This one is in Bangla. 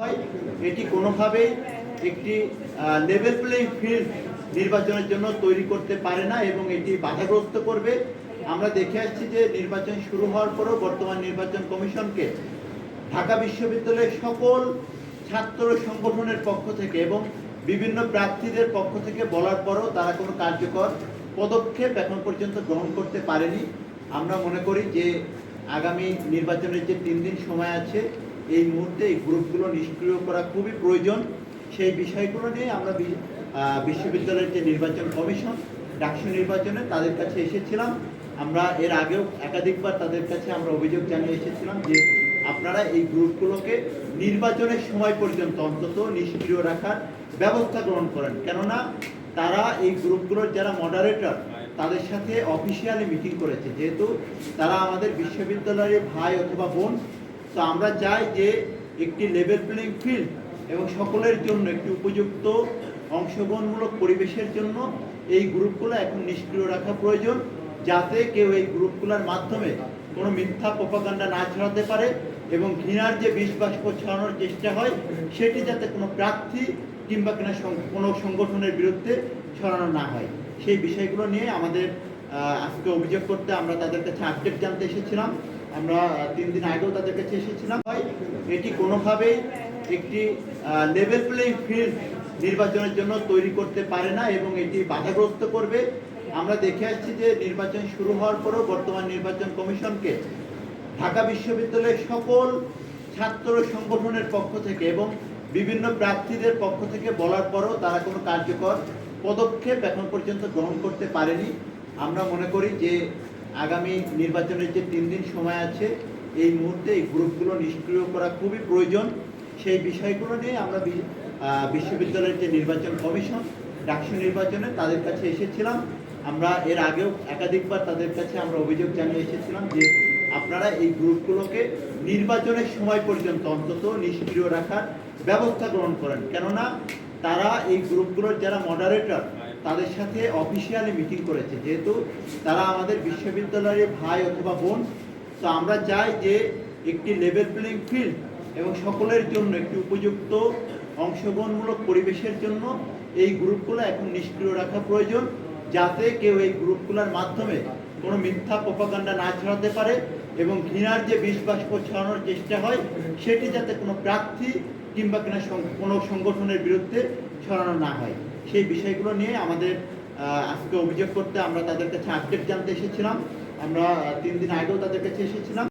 হয়, এটি কোনোভাবেই একটি লেভেল প্লেইং ফিল্ড নির্বাচনের জন্য তৈরি করতে পারে না এবং এটি বাধাগ্রস্ত করবে। আমরা দেখে আসছি যে নির্বাচন শুরু হওয়ার পরও বর্তমান নির্বাচন কমিশনকে ঢাকা বিশ্ববিদ্যালয়ের সকল ছাত্র সংগঠনের পক্ষ থেকে এবং বিভিন্ন প্রার্থীদের পক্ষ থেকে বলার পরও তারা কোনো কার্যকর পদক্ষেপ এখন পর্যন্ত গ্রহণ করতে পারেনি। আমরা মনে করি যে আগামী নির্বাচনের যে তিন দিন সময় আছে এই মুহূর্তে এই গ্রুপগুলো নিষ্ক্রিয় করা খুবই প্রয়োজন। সেই বিষয়গুলো নিয়ে আমরা বিশ্ববিদ্যালয়ের যে নির্বাচন কমিশন, ডাকসু নির্বাচনে তাদের কাছে এসেছিলাম। আমরা এর আগেও একাধিকবার তাদের কাছে আমরা অভিযোগ জানিয়ে এসেছিলাম যে আপনারা এই গ্রুপগুলোকে নির্বাচনের সময় পর্যন্ত অন্তত নিষ্ক্রিয় রাখার ব্যবস্থা গ্রহণ করেন। কেননা তারা এই গ্রুপগুলোর যারা মডারেটর তাদের সাথে অফিসিয়ালি মিটিং করেছে। যেহেতু তারা আমাদের বিশ্ববিদ্যালয়ের ভাই অথবা বোন তো আমরা চাই যে একটি লেভেল প্লেইং ফিল্ড এবং সকলের জন্য একটি উপযুক্ত অংশগ্রহণমূলক পরিবেশের জন্য এই গ্রুপগুলো এখন নিষ্ক্রিয় রাখা প্রয়োজন যাতে কেউ এই গ্রুপগুলোর মাধ্যমে কোনো মিথ্যা প্রপাগান্ডা না ছড়াতে পারে এবং ঘৃণার যে বিষ বাষ্প ছড়ানোর চেষ্টা হয়, সেটি যাতে কোনো প্রার্থী কিংবা কিনা কোনো সংগঠনের বিরুদ্ধে ছড়ানো না হয়। সেই বিষয়গুলো নিয়ে আমাদের আজকে অভিযোগ করতে আমরা তাদের কাছে আপডেট জানতে এসেছিলাম। আমরা তিন দিন আগেও তাদের কাছে এসেছিলাম। হয় এটি কোনোভাবেই একটি লেভেল প্লেইং ফিল্ড নির্বাচনের জন্য তৈরি করতে পারে না এবং এটি বাধাগ্রস্ত করবে। আমরা দেখে আসছি যে নির্বাচন শুরু হওয়ার পরও বর্তমান নির্বাচন কমিশনকে ঢাকা বিশ্ববিদ্যালয়ের সকল ছাত্র সংগঠনের পক্ষ থেকে এবং বিভিন্ন প্রার্থীদের পক্ষ থেকে বলার পরও তারা কোনো কার্যকর পদক্ষেপ এখন পর্যন্ত গ্রহণ করতে পারেনি। আমরা মনে করি যে আগামী নির্বাচনের যে তিন দিন সময় আছে, এই মুহূর্তে এই গ্রুপগুলো নিষ্ক্রিয় করা খুবই প্রয়োজন। সেই বিষয়গুলো নিয়ে আমরা বিশ্ববিদ্যালয়ের যে নির্বাচন কমিশন, ডাকসু নির্বাচনে তাদের কাছে এসেছিলাম। আমরা এর আগেও একাধিকবার তাদের কাছে আমরা অভিযোগ জানিয়ে এসেছিলাম যে আপনারা এই গ্রুপগুলোকে নির্বাচনের সময় পর্যন্ত অন্তত নিষ্ক্রিয় রাখার ব্যবস্থা গ্রহণ করেন। কেননা তারা এই গ্রুপগুলোর যারা মডারেটর তাদের সাথে অফিসিয়ালি মিটিং করেছে। যেহেতু তারা আমাদের বিশ্ববিদ্যালয়ের ভাই অথবা বোন, তো আমরা চাই যে একটি লেভেল প্লেইং ফিল্ড এবং সকলের জন্য একটি উপযুক্ত অংশগ্রহণমূলক পরিবেশের জন্য এই গ্রুপগুলো এখন নিষ্ক্রিয় রাখা প্রয়োজন, যাতে কেউ এই গ্রুপগুলোর মাধ্যমে কোনো মিথ্যা প্রপাগান্ডা না ছড়াতে পারে এবং ঘৃণার যে বিষ বাষ্প ছড়ানোর চেষ্টা হয়, সেটি যাতে কোনো প্রার্থী কিংবা কিনা কোনো সংগঠনের বিরুদ্ধে ছড়ানো না হয়। সেই বিষয়গুলো নিয়ে আমাদের আজকে অভিযোগ করতে আমরা তাদের কাছে আপডেট জানতে এসেছিলাম। আমরা তিন দিন আগেও তাদের কাছে এসেছিলাম।